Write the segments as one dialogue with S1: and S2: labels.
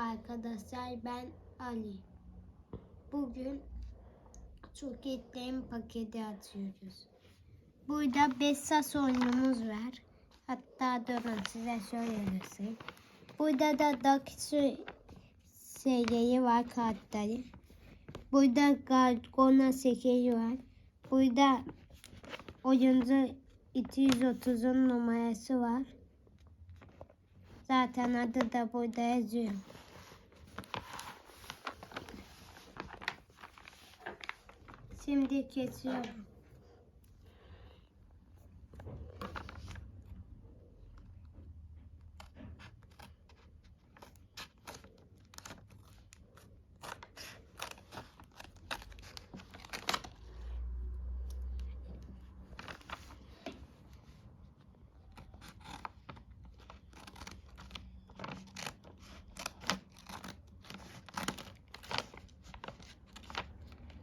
S1: arkadaşlar ben Ali. Bugün Suket'ten paketi atıyoruz. Burada 5 sas oyunumuz var. Hatta durun size şöyle göstereyim. Burada da Daksu seriyi var kartları. Burada Gargona şekeri var. Burada oyuncu 230'un numarası var. Zaten adı da burada yazıyor. Şimdi kesiyorum.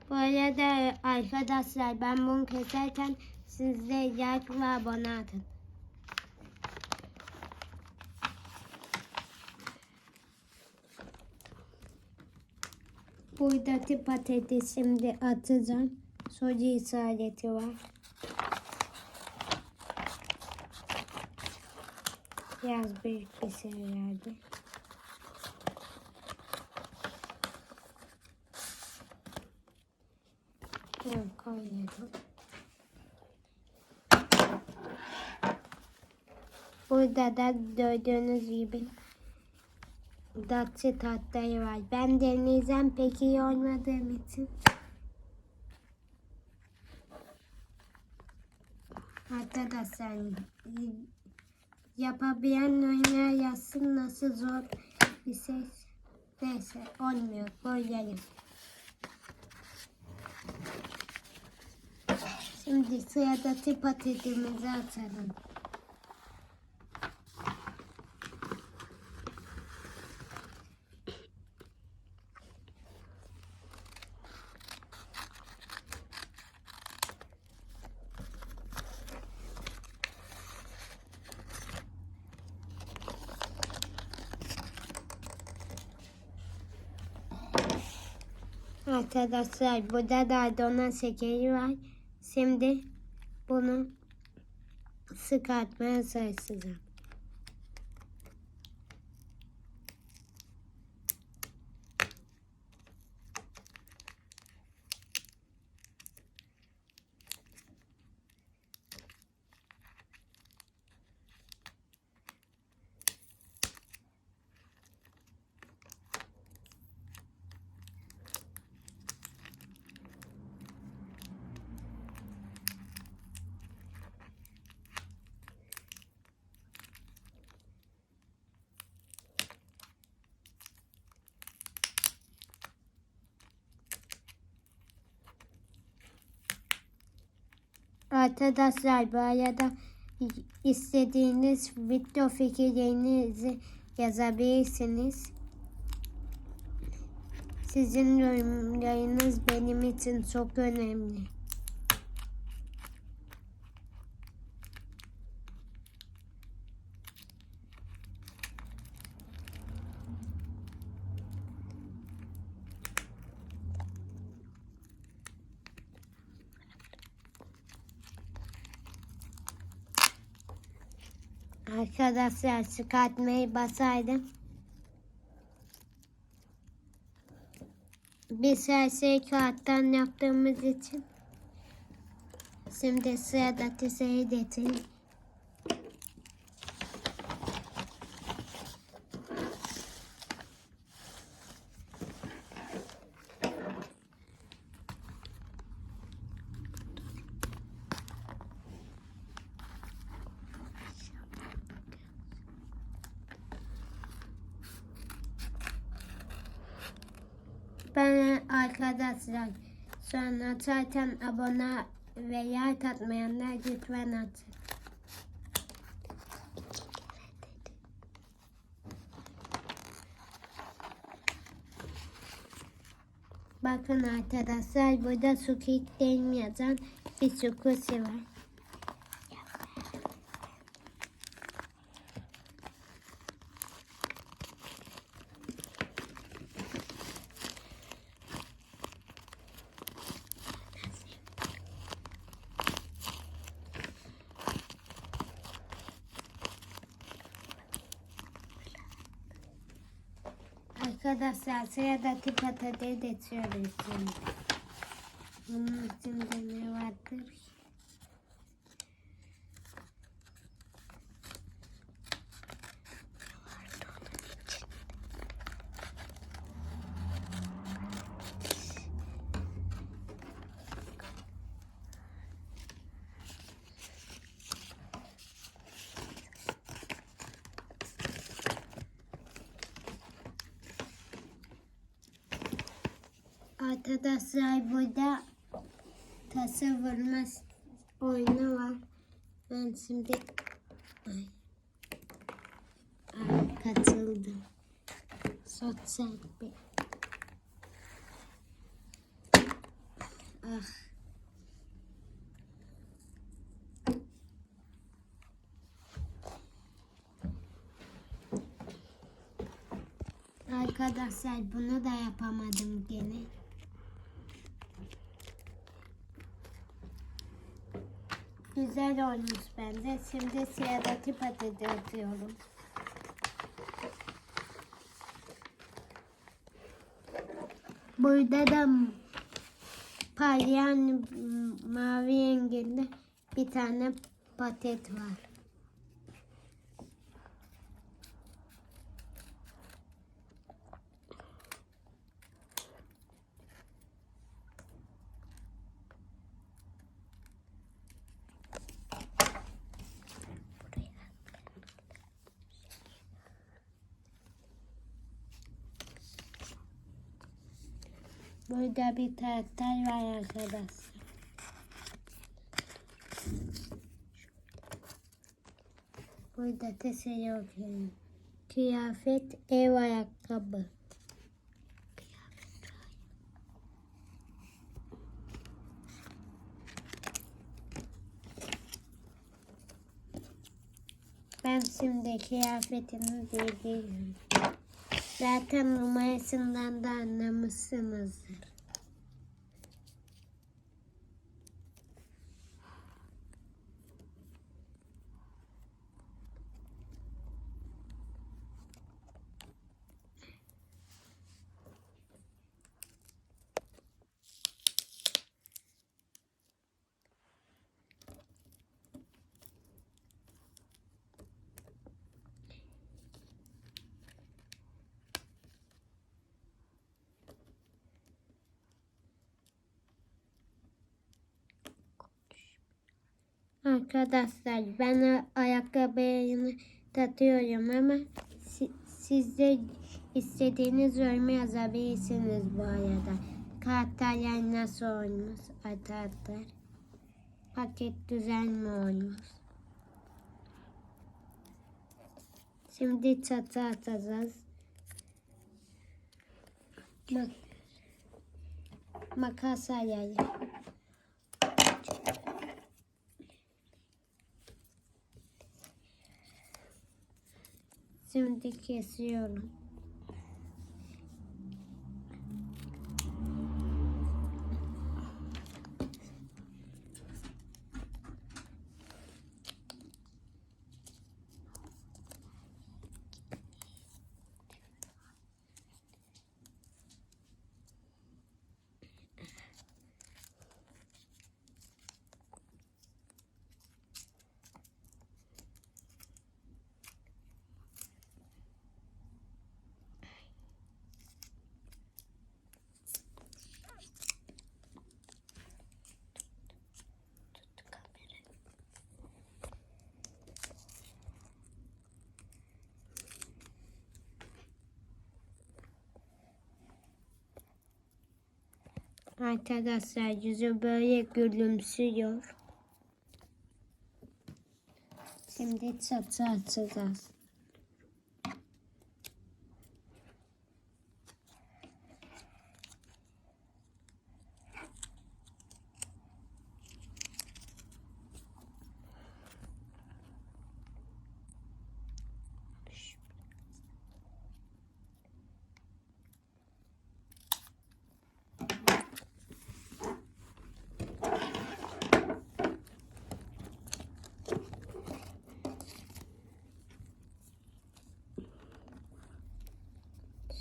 S1: Bu arada arkadaşlar ben bunu keserken siz de like ve abone atın. Buradaki patatesi şimdi atacağım. Soru işareti var. Biraz büyük bir şey verdi. Evet, koyuyorum. Burada da gördüğünüz gibi datçı tatları var. Ben deneyeceğim pek iyi olmadığım için. Arkadaşlar yapabilen oynar yazsın nasıl zor bir şey. Neyse olmuyor. Koyayım. Şimdi sıradaki patatesimizi atalım. Arkadaşlar burada da dona şekeri var. Şimdi bunu sıkartmaya çalışacağım. Arkadaşlar bu arada istediğiniz video fikirlerinizi yazabilirsiniz. Sizin yorumlarınız benim için çok önemli. Arkadaşlar çıkartmayı basaydım. Biz her şeyi kağıttan yaptığımız için şimdi sıradaki şeyi getireyim. Ben arkadaşlar sonra zaten abone ve like atmayanlar lütfen atın. Bakın arkadaşlar burada Squid Game yazan bir sukusi var. Arkadaşlar sıradaki patates geçiyoruz şimdi. Bunun içinde ne vardır? Arkadaşlar burada tası vurma oyunu var. Ben şimdi ay, ay, katıldım. Sosyal bir ah. Arkadaşlar bunu da yapamadım gene. Güzel olmuş bence. Şimdi sıradaki patates atıyorum. Burada da parlayan mavi renginde bir tane patet var. Burada bir tahta var arkadaşlar. Burada tesiri okuyorum. Kıyafet, ev ayakkabı. Ben şimdi kıyafetini giydim. Zaten numarasından da anlamışsınızdır. Arkadaşlar ben ayakkabıyı tatıyorum ama si- siz de istediğiniz yorum yazabilirsiniz bu arada. Kartlar nasıl olmuş arkadaşlar? Paket güzel mi olmuş? Şimdi çatı atacağız. Mak makas ayarı. Şimdi kesiyorum. Arkadaşlar yüzü böyle gülümsüyor. Şimdi çatı açacağız.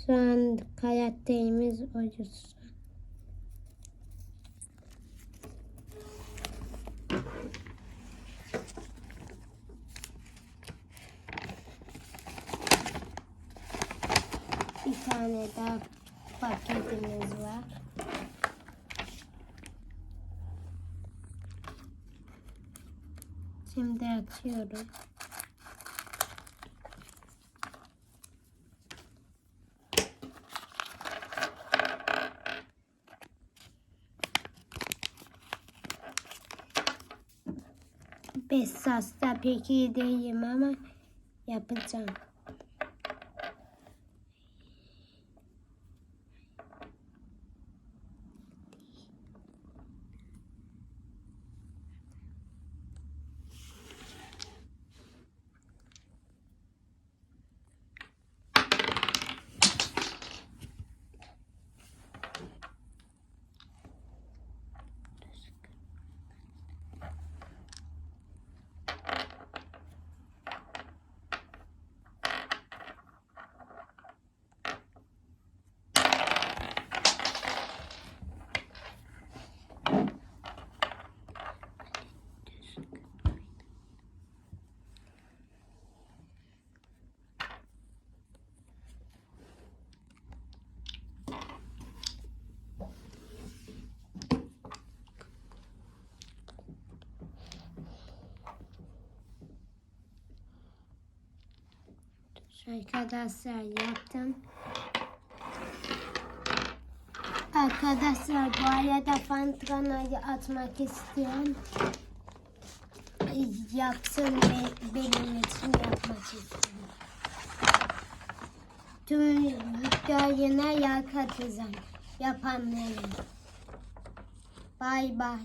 S1: Şu an karakterimiz oyuncusu. Bir tane daha paketimiz var. Şimdi açıyorum. Besas'ta pek iyi ama yapacağım. Arkadaşlar yaptım. Arkadaşlar bu arada Fantrana'yı atmak istiyorum. Yapsın ve benim için yapmak istiyorum. Tüm videolarına yak atacağım. Yapanların. Bay bay.